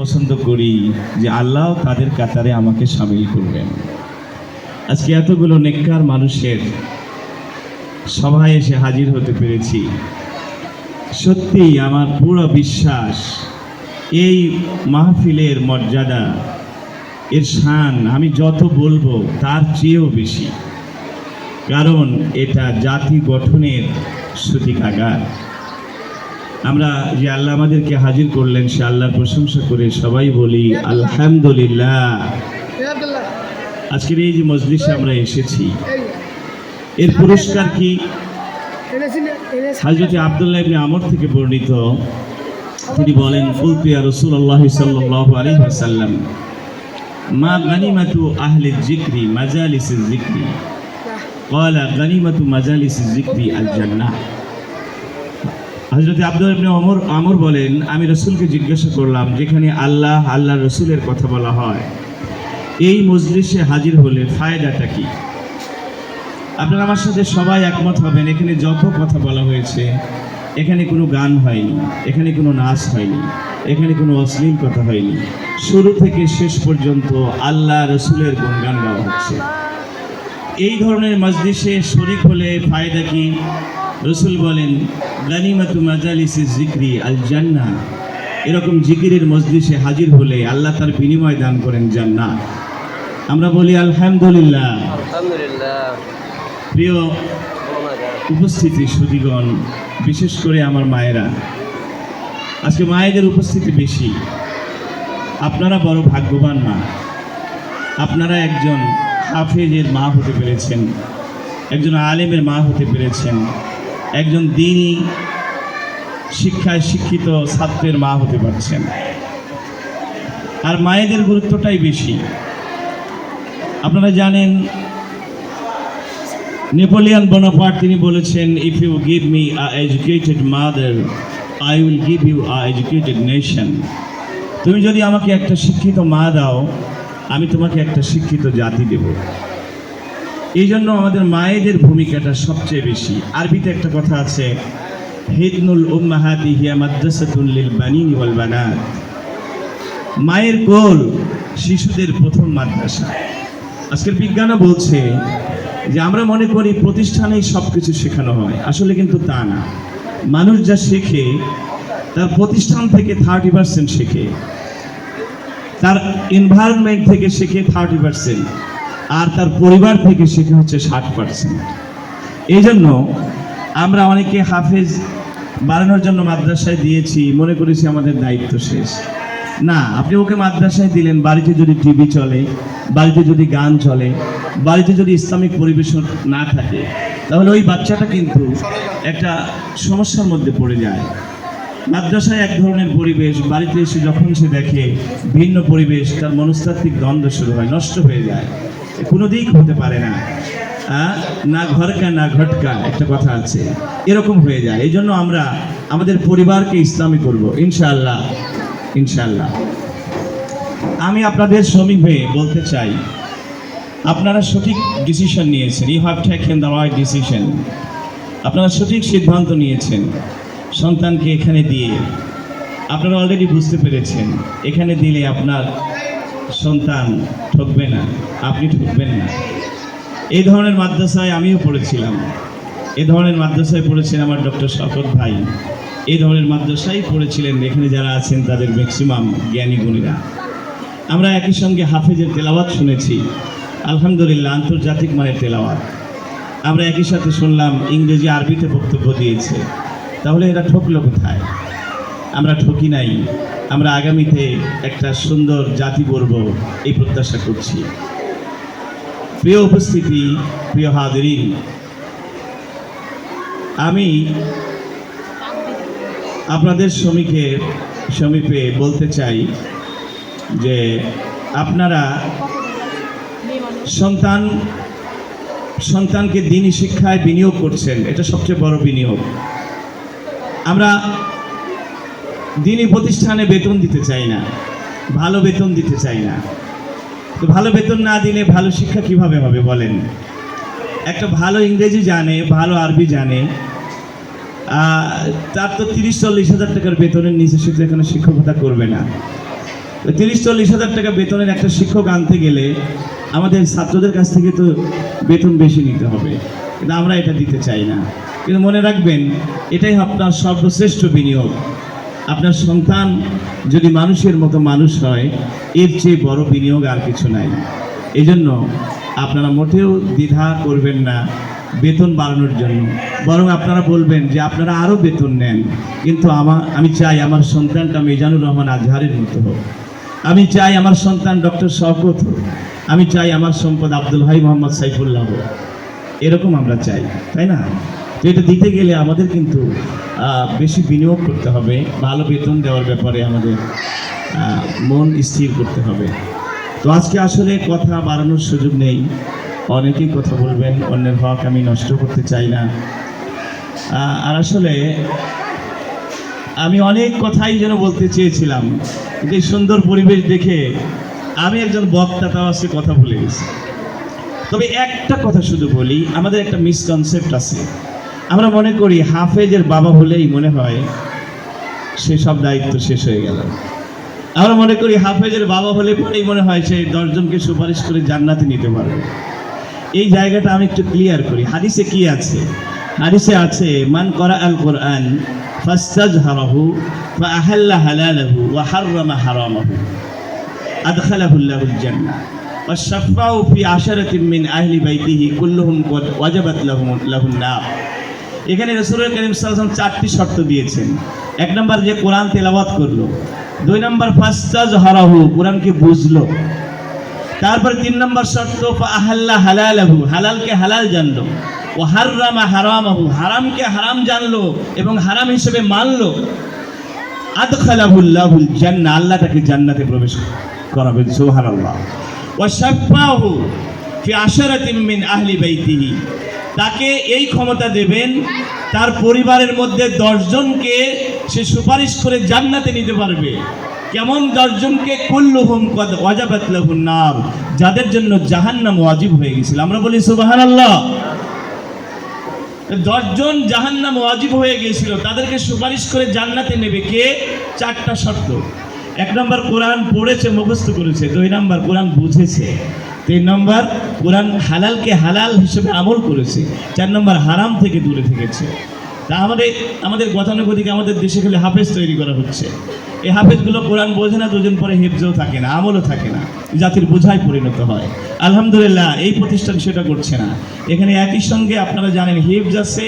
পছন্দ করি যে আল্লাহ তাদের কাতারে আমাকে সামিল করবেন। আজকে এতগুলো নেককার মানুষের সভায় এসে হাজির হতে পেরেছি। সত্যি আমার পুরো বিশ্বাস, এই মাহফিলের মর্যাদা, এর শান, আমি যত বলব তার চেয়েও বেশি। কারণ এটা জাতি গঠনের সূতিকাগার। আমরা যে আল্লাহ আমাদেরকে হাজির করলেন সে আল্লাহ প্রশংসা করে সবাই বলি আলহামদুলিল্লাহ। আজকের এই যে মজলিসে আমরা এসেছি এর পুরস্কার কি? হাজরত আবদুল্লাহ ইবনে আমর থেকে বর্ণিত। তিনি বলেন কুলতিয়া রসুল্লাহ সাল্লাল্লাহু আলাইহি ওয়াসাল্লাম মা গানিমাতু আহলে যিকরি মাজালিসিল জিক্রি কয়লা গানিমাতু মাজালিসিল জিক্রি আল জান্নাহ হজরত আব্দুল ইবনে ওমর, আমর বলেন, আমি রসুলকে জিজ্ঞাসা করলাম, যেখানে আল্লাহ আল্লাহ রসুলের কথা বলা হয়, এই মজলিসে হাজির হলে ফায়দাটা কি? আপনারা আমার সাথে সবাই একমত হবেন, এখানে যত কথা বলা হয়েছে, এখানে কোনো গান হয়নি, এখানে কোনো নাচ হয়নি, এখানে কোনো অশ্লীল কথা হয়নি। শুরু থেকে শেষ পর্যন্ত আল্লাহ, রসুলের গুণগান গাওয়া হচ্ছে। এই ধরনের মজলিসে শরিক হলে ফায়দা কি? রসুল বলেন গানিমাতু মাজালিসে জিক্রি আল জান্না এরকম জিকিরের মজলিসে হাজির হলে আল্লাহ তার বিনিময় দান করেন জান্নাত। আমরা বলি আলহামদুলিল্লাহ। আলহামদুলিল্লাহ। প্রিয় উপস্থিতি সুদীগণ বিশেষ করে আমার মায়েরা। আজকে মায়েদের উপস্থিতি বেশি। আপনারা বড় ভাগ্যবান মা। আপনারা একজন হাফেজের মা হতে পেরেছেন। একজন আলেমের মা হতে পেরেছেন। একজন দিনই শিক্ষায় শিক্ষিত ছাত্রের মা হতে পারছেন। আর মায়েদের গুরুত্বটাই বেশি। আপনারা জানেন, নেপোলিয়ান বনাপার্ট তিনি বলেছেন if you give me a educated mother I will give you a educated nation তুমি যদি আমাকে একটা শিক্ষিত মা দাও, আমি তোমাকে একটা শিক্ষিত জাতি দেব। এই জন্য আমাদের মায়েদের ভূমিকাটা সবচেয়ে বেশি। আরবিতে একটা কথা আছে, হিদনুল উম্মাহাতি হিয়া মাদ্রাসাতুল লিল বানিনি ওয়াল মায়ের কোল শিশুদের প্রথম মাদ্রাসা। আজকের বিজ্ঞানও বলছে যে আমরা মনে করি প্রতিষ্ঠানেই সব কিছু শেখানো হয়। আসলে কিন্তু তা না। মানুষ যা শেখে, তার প্রতিষ্ঠান থেকে থার্টি পার্সেন্ট শেখে। তার এনভায়রনমেন্ট থেকে শেখে থার্টি পার্সেন্ট আর তার পরিবার থেকে শেখে হচ্ছে ষাট পার্সেন্ট এই জন্য আমরা অনেকে হাফেজ বাড়ানোর জন্য মাদ্রাসায় দিয়েছি, মনে করেছি আমাদের দায়িত্ব শেষ। না, আপনি ওকে মাদ্রাসায় দিলেন, বাড়িতে যদি টিভি চলে, বাড়িতে যদি গান চলে, বাড়িতে যদি ইসলামিক পরিবেশন না থাকে, তাহলে ওই বাচ্চাটা কিন্তু একটা সমস্যার মধ্যে পড়ে যায়। মাদ্রাসায় এক ধরনের পরিবেশ, বাড়িতে এসে যখন সে দেখে ভিন্ন পরিবেশ, তার মনস্তাত্ত্বিক দ্বন্দ্ব শুরু হয়, নষ্ট হয়ে যায়। কোনো দিক হতে পারে না। না ঘরকা, না ঘটকা, একটা কথা আছে। এরকম হয়ে যায়। এই জন্য আমরা আমাদের পরিবারকে ইসলামী করব। ইনশাআল্লাহ ইনশাআল্লাহ। আমি আপনাদের শ্রমিক হয়ে বলতে চাই, আপনারা সঠিক ডিসিশন নিয়েছেন। You have taken the right decision আপনারা সঠিক সিদ্ধান্ত নিয়েছেন সন্তানকে এখানে দিয়ে। আপনারা অলরেডি বুঝতে পেরেছেন। এখানে দিলে আপনার সন্তান ঠকবে না, আপনি ঠকবেন না। এই ধরনের মাদ্রাসায় আমিও পড়েছিলাম। এ ধরনের মাদ্রাসায় পড়েছেন আমার ডক্টর শকত ভাই। এই ধরনের মাদ্রাসায় পড়েছিলেন এখানে যারা আছেন তাদের ম্যাক্সিমাম জ্ঞানী গুণীরা। আমরা একই সঙ্গে হাফেজের তেলাওয়াত শুনেছি। আলহামদুলিল্লাহ, আন্তর্জাতিক মানের তেলাওয়াত। আমরা একই সাথে শুনলাম ইংরেজি আরবিতে বক্তব্য দিয়েছে। তাহলে এরা ঠকলো কোথায়? আমরা ঠকি নাই। আমরা আগামীতে একটা সুন্দর জাতি গড়ব, এই প্রত্যাশা করছি। প্রিয় উপস্থিতি, প্রিয় হাজরিন, আমি আপনাদের শ্রমিকের সমীপে বলতে চাই যে আপনারা সন্তান, সন্তানকে দিনই শিক্ষায় বিনিয়োগ করছেন, এটা সবচেয়ে বড় বিনিয়োগ। আমরা দিনই প্রতিষ্ঠানে বেতন দিতে চাই না। ভালো বেতন দিতে চাই না। তো ভালো বেতন না দিলে ভালো শিক্ষা কীভাবে হবে বলেন? একটা ভালো ইংরেজি জানে, ভালো আরবি জানে তার তো তিরিশ চল্লিশ হাজার টাকার বেতনের নিচে সে তো এখানে শিক্ষকতা করবে না। তিরিশ চল্লিশ হাজার টাকা বেতনের একটা শিক্ষক আনতে গেলে আমাদের ছাত্রদের কাছ থেকে তো বেতন বেশি নিতে হবে। কিন্তু আমরা এটা দিতে চাই না। কিন্তু মনে রাখবেন, এটাই আপনার সর্বশ্রেষ্ঠ বিনিয়োগ। আপনার সন্তান যদি মানুষের মতো মানুষ হয়, এর চেয়ে বড় বিনিয়োগ আর কিছু নাই। এই জন্য আপনারা মোটেও দ্বিধা করবেন না বেতন বাড়ানোর জন্য। বরং আপনারা বলবেন যে আপনারা আরও বেতন নেন। কিন্তু আমার আমি চাই আমার সন্তানটা মিজানুর রহমান আজহারের মতো হোক। আমি চাই আমার সন্তান ডক্টর শওকত হোক। আমি চাই আমার সম্পদ আব্দুল ভাই মোহাম্মদ সাইফুল্লাহ হোক। এরকম আমরা চাই, তাই না? এটা দিতে গেলে আমাদের কিন্তু বেশি বিনিয়োগ করতে হবে, ভালো বেতন দেওয়ার ব্যাপারে আমাদের মন স্থির করতে হবে। তো আজকে আসলে কথা বাড়ানোর সুযোগ নেই। অনেকেই কথা বলবেন, অন্যের হক আমি নষ্ট করতে চাই না। আর আসলে আমি অনেক কথাই যেন বলতে চেয়েছিলাম, কিন্তু এই সুন্দর পরিবেশ দেখে আমি একজন বক্তা, তাও আজকে কথা ভুলে গেছি। তবে একটা কথা শুধু বলি, আমাদের একটা মিসকনসেপ্ট আছে। আমরা মনে করি হাফেজের বাবা হলেই মনে হয় সে সব দায়িত্ব শেষ হয়ে গেল আমরা মনে করি হাফেজের বাবা হলে পরেই মনে হয় সে দশজনকে সুপারিশ করে জান্নাতে নিতে পারবে এই জায়গাটা আমি একটু ক্লিয়ার করি হাদিসে কি আছে হাদিসে আছে মান করা আল কোরআন ফাস্তাজ হারাহু বা আহাল্লা হালালাহু ওয়া হাররামা হারামাহু أدخله الله الجنة والشفاء في عشرة من أهل بيته كلهم قد وجبت لهم له النار এখানে রসুল করিম সাল্লাম চারটি শর্ত দিয়েছেন। এক নম্বর যে কোরআন তেলাওয়াত করল। দুই নম্বর ফাস্তাজ হারাহু কোরআনকে বুঝলো। তারপর তিন নম্বর শর্ত আহাল্লা হালালাহু, হালালকে হালাল জানলো। ও হাররামা হারামাহু, হারামকে হারাম জানলো এবং হারাম হিসেবে মানলো। আদখালাহুল্লাহুল জান্নাহ, আল্লাহ তাকে জান্নাতে প্রবেশ করাবেন, সুবহানাল্লাহ। ওয়া শাফাহু ফি আশারাতিন মিন আহলি বাইতিহি। তাকে এই ক্ষমতা দেবেন, তার পরিবারের মধ্যে দশজনকে সে সুপারিশ করে জান্নাতে নিতে পারবে। কেমন দশজনকে? কুল্লুহুম কদ নার। যাদের জন্য জাহান্নাম ওয়াজিব হয়ে গেছিল। আমরা বলি, সুবহানাল্লাহ। দশজন জাহান্নাম ওয়াজিব হয়ে গিয়েছিল তাদেরকে সুপারিশ করে জান্নাতে নেবে কে? চারটা শর্ত। এক নম্বর, কোরআন পড়েছে, মুখস্থ করেছে। দুই নম্বর, কোরআন বুঝেছে। তিন নম্বর, কোরআন হালালকে হালাল হিসেবে আমল করেছে, চার নম্বর, হারাম থেকে দূরে থেকেছে। তা আমাদের আমাদের গতানুগতিক আমাদের দেশে খেলে হাফেজ তৈরি করা হচ্ছে। এই হাফেজগুলো কোরআন বোঝে না, দুজন পরে হেফজও থাকে না, আমলও থাকে না, জাতির বোঝায় পরিণত হয়। আলহামদুলিল্লাহ, এই প্রতিষ্ঠান সেটা করছে না। এখানে একই সঙ্গে আপনারা জানেন হিফজ আছে,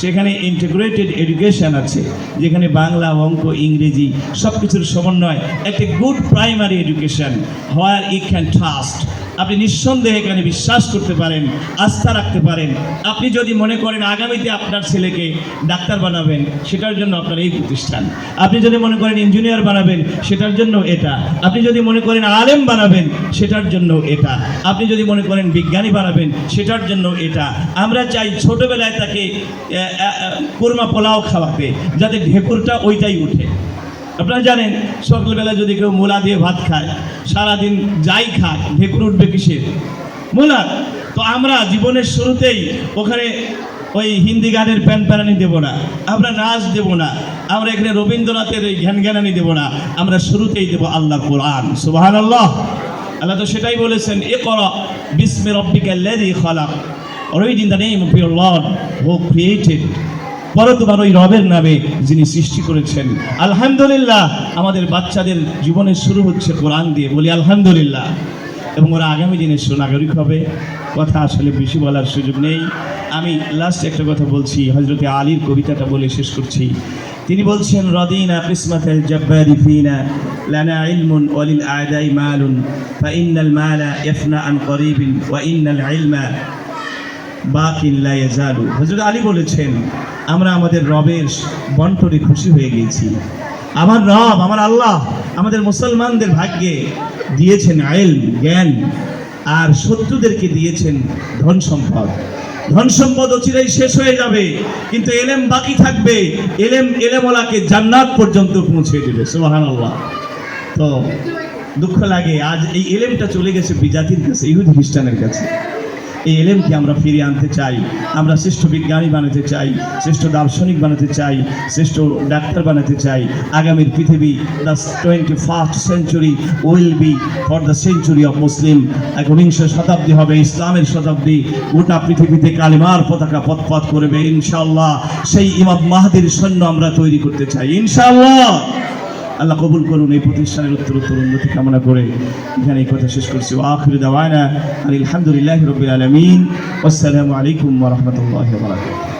সেখানে ইন্টিগ্রেটেড এডুকেশন আছে, যেখানে বাংলা, অঙ্ক, ইংরেজি সব কিছুর সমন্বয়, একটি good primary education where we can trust আপনি নিঃসন্দেহে এখানে বিশ্বাস করতে পারেন, আস্থা রাখতে পারেন। আপনি যদি মনে করেন আগামীতে আপনার ছেলেকে ডাক্তার বানাবেন, সেটার জন্য আপনার এই প্রতিষ্ঠান। আপনি যদি মনে করেন ইঞ্জিনিয়ার বানাবেন, সেটার জন্য এটা। আপনি যদি মনে করেন আলেম বানাবেন, সেটার জন্য এটা। আপনি যদি মনে করেন বিজ্ঞানী বানাবেন, সেটার জন্য এটা। আমরা চাই ছোটবেলায় তাকে কোরমা পোলাও খাওয়াতে, যাতে ঢেকুরটা ওইটাই উঠে। আপনারা জানেন, সকালবেলা যদি কেউ মোলা দিয়ে ভাত খায়, সারাদিন যাই খায়, ঢেকুর উঠবে কিসের? মূলা। তো আমরা জীবনের শুরুতেই ওখানে ওই হিন্দি গানের প্যান প্যানানি দেবো না। আমরা নাচ দেব না। আমরা এখানে রবীন্দ্রনাথের এই জ্ঞান জ্ঞানানি দেবো না। আমরা শুরুতেই দেবো আল্লাহ কোরআন। সুবাহান আল্লাহ আল্লাহ তো সেটাই বলেছেন এ কর বিস্মে রব্বিকাল্লাযী খালাক। Read in the name of your Lord, who created পরে তোমার ওই রবের নামে যিনি সৃষ্টি করেছেন। আলহামদুলিল্লাহ, আমাদের বাচ্চাদের জীবনের শুরু হচ্ছে কোরআন দিয়ে। বলি আলহামদুলিল্লাহ। এবং ওরা আগামী দিনের সুনাগরিক হবে। কথা আসলে বেশি বলার সুযোগ নেই। আমি লাস্ট একটা কথা বলছি হজরতে আলীর কবিতাটা বলে শেষ করছি। তিনি বলছেন, রদিনা কিসমাতের জব্বারি ফিনা, লানা ইলমুন ওয়ালিল আদাই মালুন ফাইন্নাল মালা ইয়াফনা আন করিবিন ওয়া ইন্নাল ইলমা বাকিল্লা ইয়াজালু। হযরত আলী বলেছেন আমরা আমাদের রবের বন্টনে খুশি হয়ে গিয়েছি। আমার রব, আমার আল্লাহ আমাদের মুসলমানদের ভাগ্যে দিয়েছেন আইল, জ্ঞান, আর শত্রুদেরকে দিয়েছেন ধন সম্পদ। ধন সম্পদ অচিরেই শেষ হয়ে যাবে, কিন্তু এলেম বাকি থাকবে। এলেম, এলেমওয়ালাকে জান্নাত পর্যন্ত পৌঁছে দেবে সোহান আল্লাহ তো দুঃখ লাগে, আজ এই এলেমটা চলে গেছে বিজাতির কাছে, ইহুদ খ্রিস্টানের কাছে। এই এলেমকে আমরা ফিরিয়ে আনতে চাই। আমরা শ্রেষ্ঠ বিজ্ঞানী বানাতে চাই, শ্রেষ্ঠ দার্শনিক বানাতে চাই, শ্রেষ্ঠ ডাক্তার বানাতে চাই। আগামীর পৃথিবী the twenty first century will be for the century of Muslim একবিংশ শতাব্দী হবে, ইসলামের শতাব্দী। গোটা পৃথিবীতে কালিমার পতাকা পথপথ করবে ইনশাল্লাহ সেই ইমাম মাহাদির সৈন্য আমরা তৈরি করতে চাই, ইনশাআল্লাহ। আল্লাহ কবুল করুন, এই প্রতিষ্ঠানের উত্তর উত্তর উন্নতি কামনা করে এখানে এই কথা শেষ করছি। আখির দাওয়ানা আলহামদুলিল্লাহ রবিল আলমিন। আসসালামু আলাইকুম রহমতুল্লাহ বারাকাতুহু।